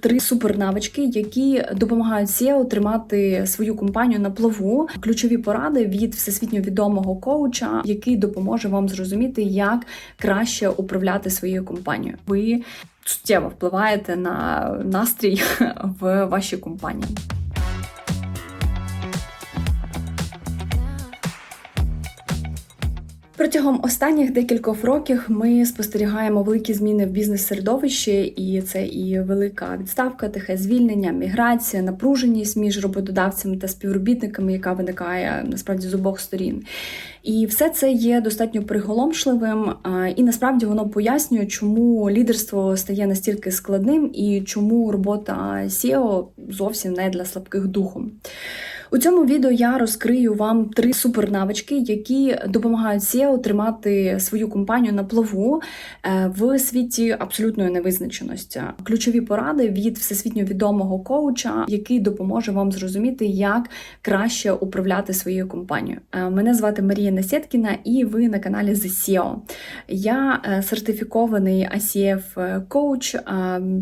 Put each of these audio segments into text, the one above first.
Три супернавички, які допомагають SEO тримати свою компанію на плаву. Ключові поради від всесвітньо відомого коуча, який допоможе вам зрозуміти, як краще управляти своєю компанією. Ви суттєво впливаєте на настрій в вашій компанії. Протягом останніх декількох років ми спостерігаємо великі зміни в бізнес-середовищі, і це і велика відставка, тихе звільнення, міграція, напруженість між роботодавцями та співробітниками, яка виникає насправді з обох сторін. І все це є достатньо приголомшливим, і насправді воно пояснює, чому лідерство стає настільки складним і чому робота SEO зовсім не для слабких духом. У цьому відео я розкрию вам три супернавички, які допомагають SEO тримати свою компанію на плаву е, в світі абсолютної невизначеності. Ключові поради від всесвітньо відомого коуча, який допоможе вам зрозуміти, як краще управляти своєю компанією. Е, Мене звати Марія Насєткіна, і ви на каналі The SEO. Я е, сертифікований ICF коуч,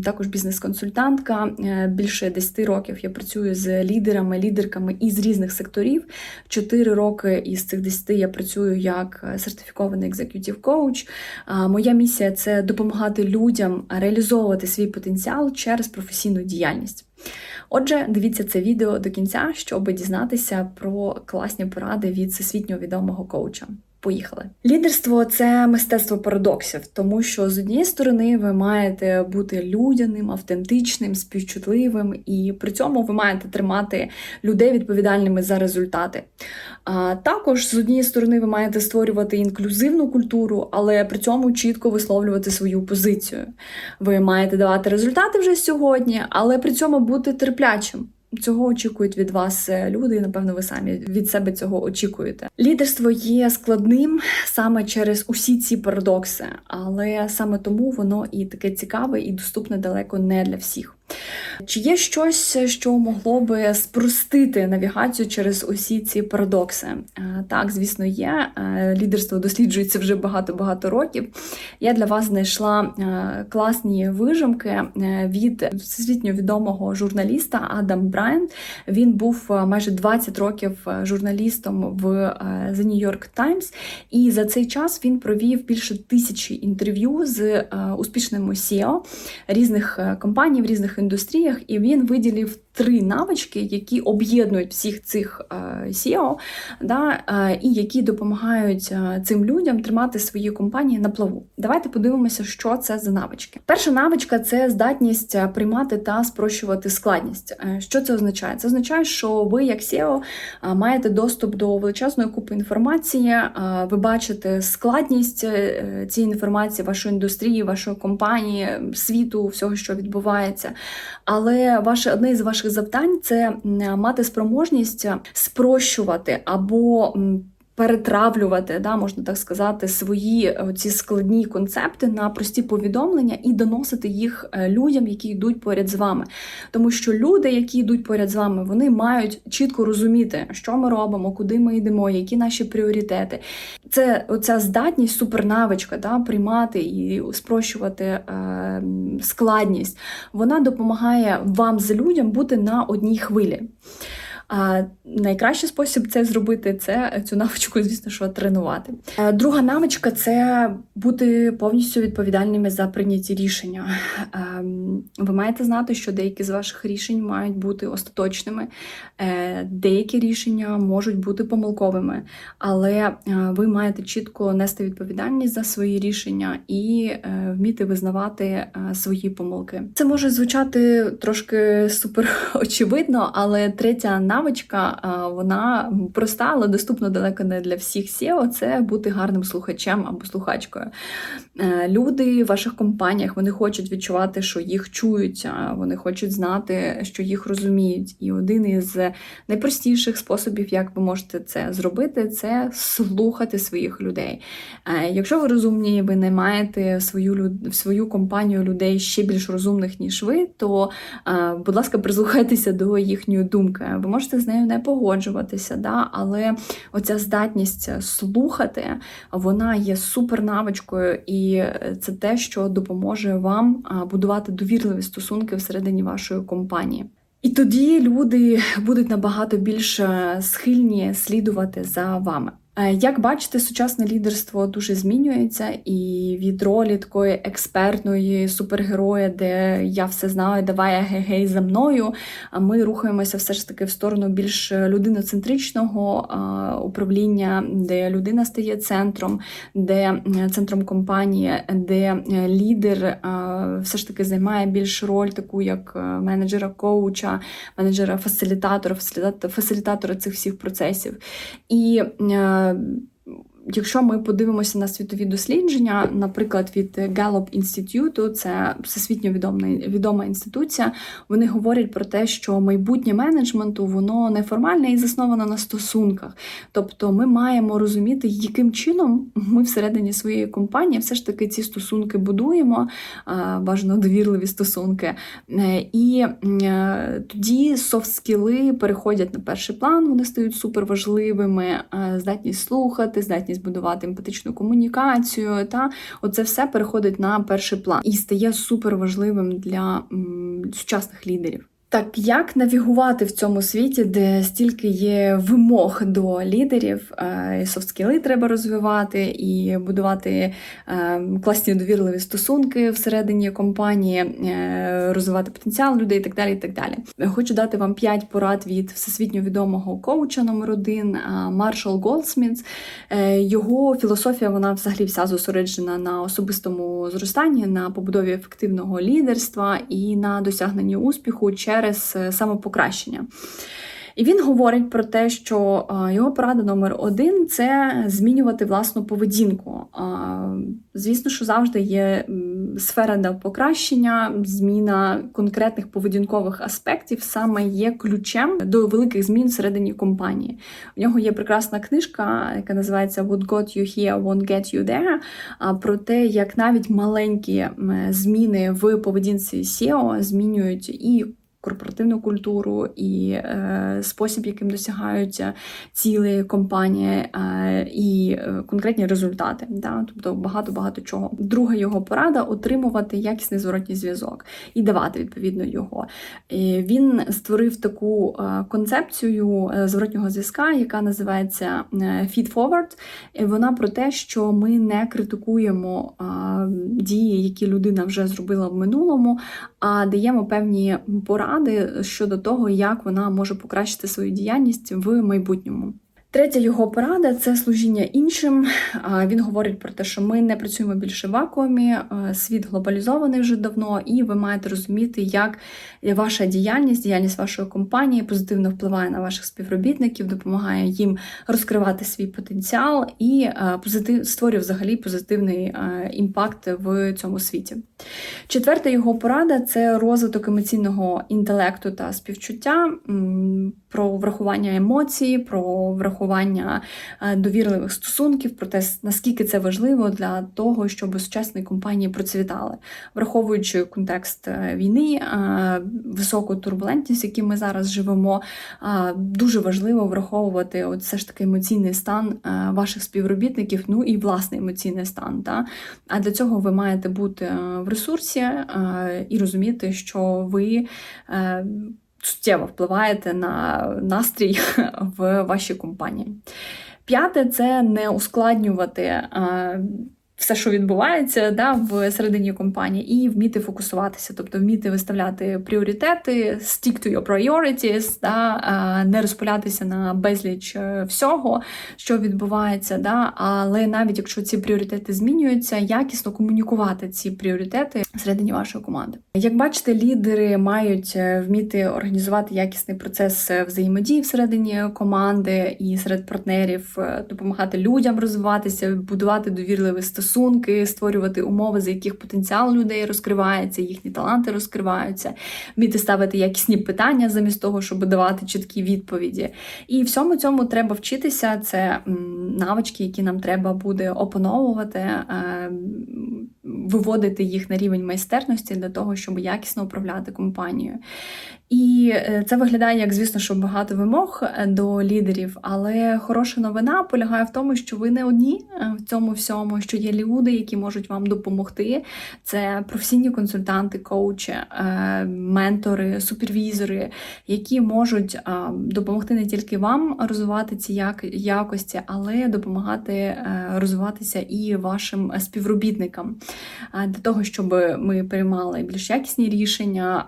також бізнес-консультантка. Більше 10 років я працюю з лідерами, лідерками із різних секторів. Чотири роки із цих 10 я працюю як сертифікований екзекютів коуч. Моя місія це допомагати людям реалізовувати свій потенціал через професійну діяльність. Отже, дивіться це відео до кінця, щоб дізнатися про класні поради від всесвітньо відомого коуча. Поїхали. Лідерство це мистецтво парадоксів, тому що з однієї сторони ви маєте бути людяним, автентичним, співчутливим, і при цьому ви маєте тримати людей відповідальними за результати. А також з однієї сторони ви маєте створювати інклюзивну культуру, але при цьому чітко висловлювати свою позицію. Ви маєте давати результати вже сьогодні, але при цьому бути терплячим. Цього очікують від вас е, люди, і напевно, ви самі від себе цього очікуєте. Лідерство є складним саме через усі ці парадокси, але саме тому воно і таке цікаве і доступне далеко не для всіх. Чи є щось, що могло би спростити навігацію через усі ці парадокси? Е, так, звісно, є. Е, лідерство досліджується вже багато-багато років. Я для вас знайшла е, класні вижимки від всесвітньо відомого журналіста Адам Брайан. Він був майже 20 років журналістом в The New York Times, і за цей час він провів більше тисячі інтерв'ю з успішними SEO різних компаній, в різних індустріях, і він виділив три навички, які об'єднують всіх цих е, SEO, да, е, і які допомагають е, цим людям тримати свої компанії на плаву. Давайте подивимося, що це за навички. Перша навичка це здатність приймати та спрощувати складність. Що це означає? Це означає, що ви, як SEO, маєте доступ до величезної купи інформації, ви бачите складність цієї інформації, вашої індустрії, вашої компанії, світу, всього, що відбувається. Але ваше одне з ваших завдань це мати спроможність спрощувати або перетравлювати, да, можна так сказати, свої ці складні концепти на прості повідомлення і доносити їх е, людям, які йдуть поряд з вами. Тому що люди, які йдуть поряд з вами, вони мають чітко розуміти, що ми робимо, куди ми йдемо, які наші пріоритети. Це оця здатність, супернавичка, да, приймати і спрощувати е, складність. Вона допомагає вам з людям бути на одній хвилі. А найкращий спосіб це зробити це цю навичку, звісно, що тренувати. Друга навичка це бути повністю відповідальними за прийняті рішення. Ви маєте знати, що деякі з ваших рішень мають бути остаточними, е, деякі рішення можуть бути помилковими, але е, ви маєте чітко нести відповідальність за свої рішення і е, вміти визнавати свої помилки. Це може звучати трошки супер очевидно, але третя навичка навичка, вона проста, але доступна далеко не для всіх SEO, це бути гарним слухачем або слухачкою. Е, люди в ваших компаніях вони хочуть відчувати, що їх чують, вони хочуть знати, що їх розуміють. І один із найпростіших способів, як ви можете це зробити, це слухати своїх людей. Е, якщо ви розумні, ви не маєте свою в свою компанію людей ще більш розумних, ніж ви, то, е, будь ласка, прислухайтеся до їхньої думки. Ви можете можете з нею не погоджуватися, да, але оця здатність слухати, вона є супернавичкою, і це те, що допоможе вам будувати довірливі стосунки всередині вашої компанії. І тоді люди будуть набагато більш схильні слідувати за вами. Е, як бачите, сучасне лідерство дуже змінюється, і від ролі такої експертної супергероя, де я все знаю, давай гей-гей за мною. Ми рухаємося все ж таки в сторону більш людиноцентричного управління, де людина стає центром, де центром компанії, де е, лідер все ж таки займає більш роль, таку як е, менеджера, коуча, менеджера, фасилітатора, фасилітатора цих всіх процесів. І um, Якщо ми подивимося на світові дослідження, наприклад, від Gallup Institute, це всесвітньо відома відома інституція, вони говорять про те, що майбутнє менеджменту воно неформальне і засноване на стосунках. Тобто ми маємо розуміти, яким чином ми всередині своєї компанії все ж таки ці стосунки будуємо, бажано довірливі стосунки. Е, і е, тоді софт-скіли переходять на перший план, вони стають суперважливими, е, здатність слухати, здатність здатність будувати емпатичну комунікацію. Та оце все переходить на перший план і стає суперважливим для м, сучасних лідерів. Так, як навігувати в цьому світі, де стільки є вимог до лідерів, е, софт-скіли треба розвивати і будувати е, класні довірливі стосунки всередині компанії, е, розвивати потенціал людей і так далі. і так далі. Хочу дати вам 5 порад від всесвітньо відомого коуча номер один Маршал Голдсмітс. Його філософія вона взагалі вся зосереджена на особистому зростанні, на побудові ефективного лідерства і на досягненні успіху через е, самопокращення. І він говорить про те, що його порада номер один це змінювати власну поведінку. Звісно, що завжди є сфера для покращення, зміна конкретних поведінкових аспектів саме є ключем до великих змін всередині компанії. У нього є прекрасна книжка, яка називається What got you here, won't get you there, про те, як навіть маленькі зміни в поведінці SEO змінюють і корпоративну культуру і е, спосіб, яким досягаються цілі компанії е, і е, конкретні результати. Да? Тобто багато-багато чого. Друга його порада отримувати якісний зворотній зв'язок і давати відповідно його. І Він створив таку е, концепцію е, зворотнього зв'язка, яка називається Feed Forward. Вона про те, що ми не критикуємо дії, які людина вже зробила в минулому, а даємо певні поради поради щодо того, як вона може покращити свою діяльність в майбутньому. Третя його порада це служіння іншим. Він говорить про те, що ми не працюємо більше в вакуумі, світ глобалізований вже давно, і ви маєте розуміти, як ваша діяльність, діяльність вашої компанії позитивно впливає на ваших співробітників, допомагає їм розкривати свій потенціал і позитив створює взагалі позитивний імпакт в цьому світі. Четверта його порада це розвиток емоційного інтелекту та співчуття, про врахування емоцій, про врахування е, довірливих стосунків, про те, наскільки це важливо для того, щоб сучасні компанії процвітали, враховуючи контекст е, війни, е, високу турбулентність, в якій ми зараз живемо, дуже важливо враховувати от все ж таки емоційний стан ваших співробітників, ну і власний емоційний стан. Та? А для цього ви маєте бути в ресурсі і розуміти, що ви суттєво впливаєте на настрій в вашій компанії. П'яте це не ускладнювати все, що відбувається да, в середині компанії, і вміти фокусуватися, тобто вміти виставляти пріоритети, stick to your priorities, да, не розпилятися на безліч е, всього, що відбувається. Да, Але навіть якщо ці пріоритети змінюються, якісно комунікувати ці пріоритети всередині вашої команди. Як бачите, лідери мають е, вміти організувати якісний процес е, взаємодії всередині команди і серед партнерів, допомагати людям розвиватися, будувати стосунок стосунки, створювати умови, за яких потенціал людей розкривається, їхні таланти розкриваються, вміти ставити якісні питання замість того, щоб давати чіткі відповіді. І всьому цьому треба вчитися. Це навички, які нам треба буде опановувати. Виводити їх на рівень майстерності для того, щоб якісно управляти компанією. І е, це виглядає як, звісно, що багато вимог е, до лідерів, але хороша новина полягає в тому, що ви не одні е, в цьому всьому, що є люди, які можуть вам допомогти. Це професійні консультанти, коучі, ментори, супервізори, які можуть допомогти не тільки вам розвивати ці якості, але допомагати розвиватися і вашим співробітникам для того, щоб ми приймали більш якісні рішення,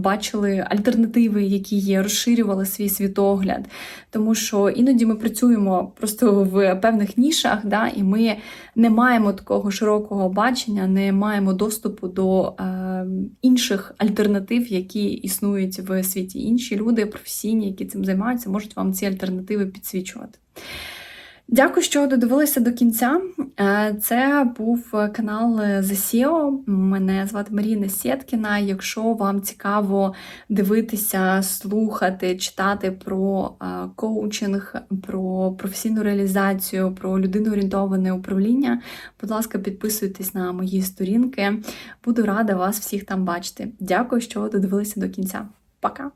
бачили альтернативи, які є, розширювали свій світогляд. Тому що іноді ми працюємо просто в певних нішах, да, і ми не маємо такого широкого бачення, не маємо доступу до е, інших альтернатив, які існують в світі. Інші люди, професійні, які цим займаються, можуть вам ці альтернативи підсвічувати. Дякую, що додивилися до кінця. Е, це був канал SEO. Мене звати Маріна Сєткіна. Якщо вам цікаво дивитися, слухати, читати про е, коучинг, про професійну реалізацію, про людиноорієнтоване управління, будь ласка, підписуйтесь на мої сторінки. Буду рада вас всіх там бачити. Дякую, що додивилися до кінця. Пока!